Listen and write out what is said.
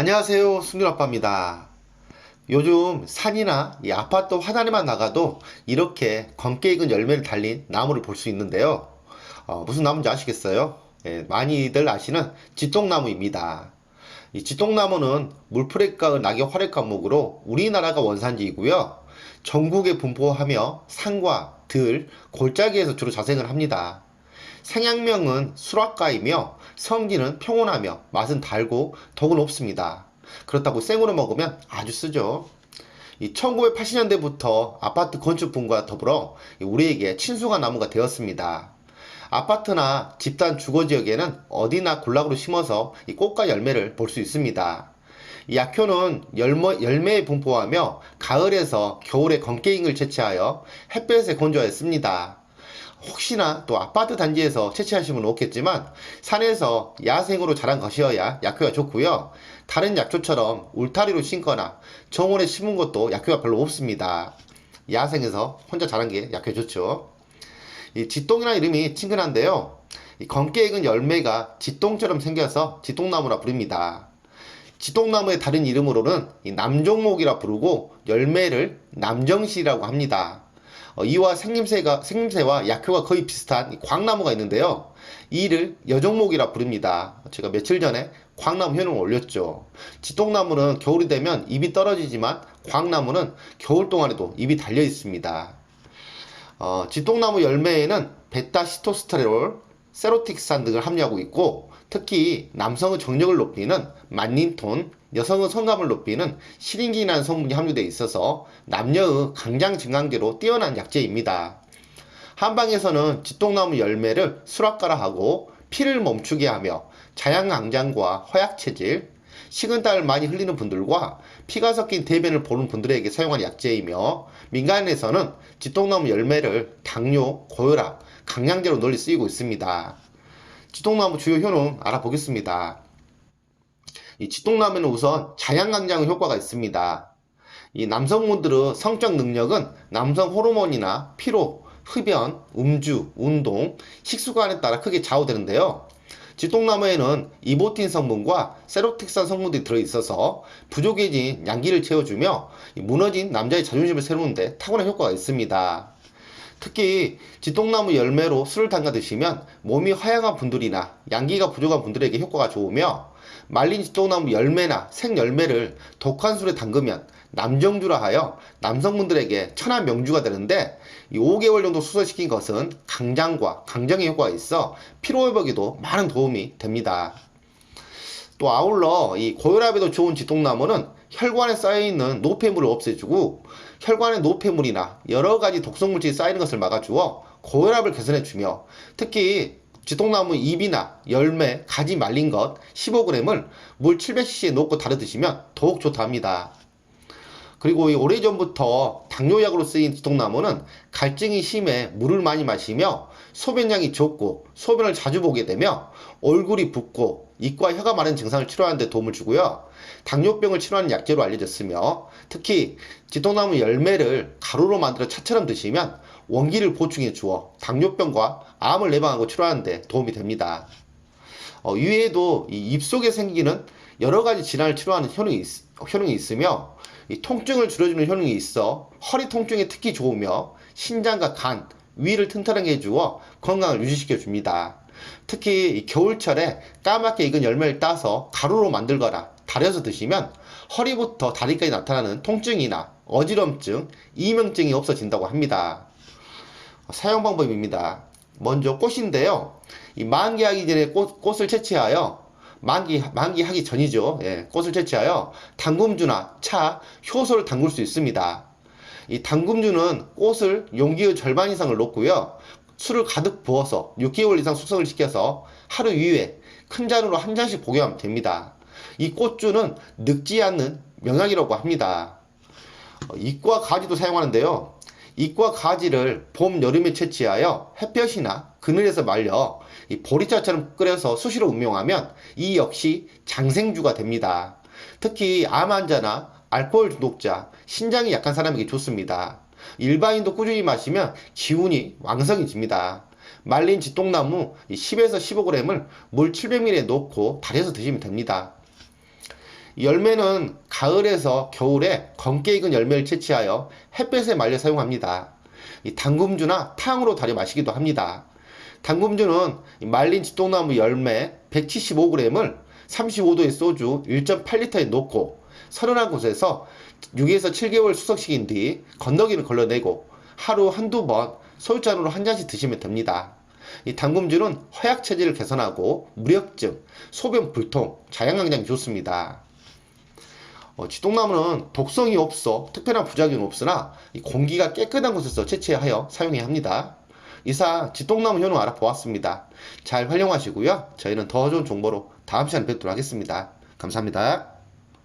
안녕하세요. 승준아빠입니다. 요즘 산이나 이 아파트 화단에만 나가도 이렇게 검게 익은 열매를 달린 나무를 볼 수 있는데요. 어, 무슨 나무인지 아시겠어요? 예, 많이들 아시는 지똥나무입니다. 이 지똥나무는 물프레과 낙엽 화렵 과목으로 우리나라가 원산지이고요. 전국에 분포하며 산과 들, 골짜기에서 주로 자생을 합니다. 생양명은 수락가이며 성질은 평온하며 맛은 달고 덕은 높습니다. 그렇다고 생으로 먹으면 아주 쓰죠. 이 1980년대부터 아파트 건축붐과 더불어 우리에게 친숙한 나무가 되었습니다. 아파트나 집단 주거 지역에는 어디나 군락으로 심어서 이 꽃과 열매를 볼 수 있습니다. 이 약효는 열매, 열매에 분포하며 가을에서 겨울에 검게잉을 채취하여 햇볕에 건조하여 씁니다. 혹시나 또 아파트 단지에서 채취하시면 없겠지만 산에서 야생으로 자란 것이어야 약효가 좋고요. 다른 약초처럼 울타리로 심거나 정원에 심은 것도 약효가 별로 없습니다. 야생에서 혼자 자란 게 약효 좋죠. 이 지똥이라는 이름이 친근한데요. 이 검게 익은 열매가 지똥처럼 생겨서 지똥나무라 부릅니다. 지똥나무의 다른 이름으로는 이 남종목이라 부르고 열매를 남정시라고 합니다. 어, 이와 생김새가, 생김새와 약효가 거의 비슷한 이 광나무가 있는데요. 이를 여종목이라 부릅니다. 제가 며칠 전에 광나무 효능을 올렸죠. 지똥나무는 겨울이 되면 잎이 떨어지지만 광나무는 겨울 동안에도 잎이 달려 있습니다. 어, 지똥나무 열매에는 베타시토스테롤, 세로틱산 등을 함유하고 있고 특히 남성의 정력을 높이는 만닌톤, 여성의 성감을 높이는 시린기라는 성분이 함유되어 있어서 남녀의 강장 증강제로 뛰어난 약재입니다. 한방에서는 지똥나무 열매를 수락가라하고 피를 멈추게 하며 자양강장과 허약체질, 식은땀을 많이 흘리는 분들과 피가 섞인 대변을 보는 분들에게 사용한 약재이며 민간에서는 지똥나무 열매를 당뇨, 고혈압, 강량제로 널리 쓰이고 있습니다. 지똥나무 주요 효능 알아보겠습니다. 이 지똥나무는 우선 자양강장 효과가 있습니다. 이 남성분들의 성적 능력은 남성 호르몬이나 피로, 흡연, 음주, 운동, 식습관에 따라 크게 좌우되는데요. 지똥나무에는 이보틴 성분과 세로틱산 성분들이 들어있어서 부족해진 양기를 채워주며 무너진 남자의 자존심을 세우는데 탁월한 효과가 있습니다. 특히 지똥나무 열매로 술을 담가 드시면 몸이 허약한 분들이나 양기가 부족한 분들에게 효과가 좋으며 말린 지똥나무 열매나 생열매를 독한 술에 담그면 남정주라 하여 남성분들에게 천한 명주가 되는데 이 5개월 정도 수서시킨 것은 강장과 강정의 효과가 있어 피로회복에도 많은 도움이 됩니다. 또 아울러 이 고혈압에도 좋은 지똥나무는 혈관에 쌓여있는 노폐물을 없애주고 혈관의 노폐물이나 여러 가지 독성물질이 쌓이는 것을 막아주어 고혈압을 개선해주며 특히 지똥나무 잎이나 열매, 가지 말린 것 15g을 물 700cc에 넣고 달여 드시면 더욱 좋다 합니다. 그리고 이 오래전부터 당뇨약으로 쓰인 지통나무는 갈증이 심해 물을 많이 마시며 소변량이 적고 소변을 자주 보게 되며 얼굴이 붓고 입과 혀가 마른 증상을 치료하는 데 도움을 주고요. 당뇨병을 치료하는 약재로 알려졌으며 특히 지통나무 열매를 가루로 만들어 차처럼 드시면 원기를 보충해 주어 당뇨병과 암을 예방하고 치료하는 데 도움이 됩니다. 어, 이외에도 이 입속에 생기는 여러 가지 질환을 치료하는 효능이, 있, 효능이 있으며 이 통증을 줄여주는 효능이 있어 허리 통증에 특히 좋으며 신장과 간, 위를 튼튼하게 해주어 건강을 유지시켜 줍니다. 특히 이 겨울철에 까맣게 익은 열매를 따서 가루로 만들거나 달여서 드시면 허리부터 다리까지 나타나는 통증이나 어지럼증, 이명증이 없어진다고 합니다. 사용 방법입니다. 먼저 꽃인데요. 이 만개하기 전에 꽃, 꽃을 채취하여 만기, 만기하기 전이죠. 예, 꽃을 채취하여 당금주나 차, 효소를 담글 수 있습니다. 이 당금주는 꽃을 용기의 절반 이상을 놓고요. 술을 가득 부어서 6개월 이상 숙성을 시켜서 하루 이후에 큰 잔으로 한 잔씩 복용하면 됩니다. 이 꽃주는 늙지 않는 명약이라고 합니다. 어, 잎과 가지도 사용하는데요. 잎과 가지를 봄, 여름에 채취하여 햇볕이나 그늘에서 말려 이 보리차처럼 끓여서 수시로 음용하면 이 역시 장생주가 됩니다. 특히 암 환자나 알코올 중독자, 신장이 약한 사람에게 좋습니다. 일반인도 꾸준히 마시면 기운이 왕성해집니다. 말린 지똥나무 10에서 15g을 물 700ml에 넣고 달여서 드시면 됩니다. 열매는 가을에서 겨울에 검게 익은 열매를 채취하여 햇볕에 말려 사용합니다. 이 당금주나 탕으로 달여 마시기도 합니다. 당금주는 이 말린 지똥나무 열매 175g을 35도의 소주 1.8리터에 넣고 서른한 곳에서 6에서 7개월 수석시킨 뒤 건더기를 걸러내고 하루 한두 번 소주잔으로 한 잔씩 드시면 됩니다. 이 당금주는 허약 체질을 개선하고 무력증, 소변 불통, 자양 강장이 좋습니다. 어, 지똥나무는 독성이 없어 특별한 부작용이 없으나 이 공기가 깨끗한 곳에서 채취하여 사용해야 합니다. 이상 지똥나무 효능 알아보았습니다. 잘 활용하시고요. 저희는 더 좋은 정보로 다음 시간에 뵙도록 하겠습니다. 감사합니다.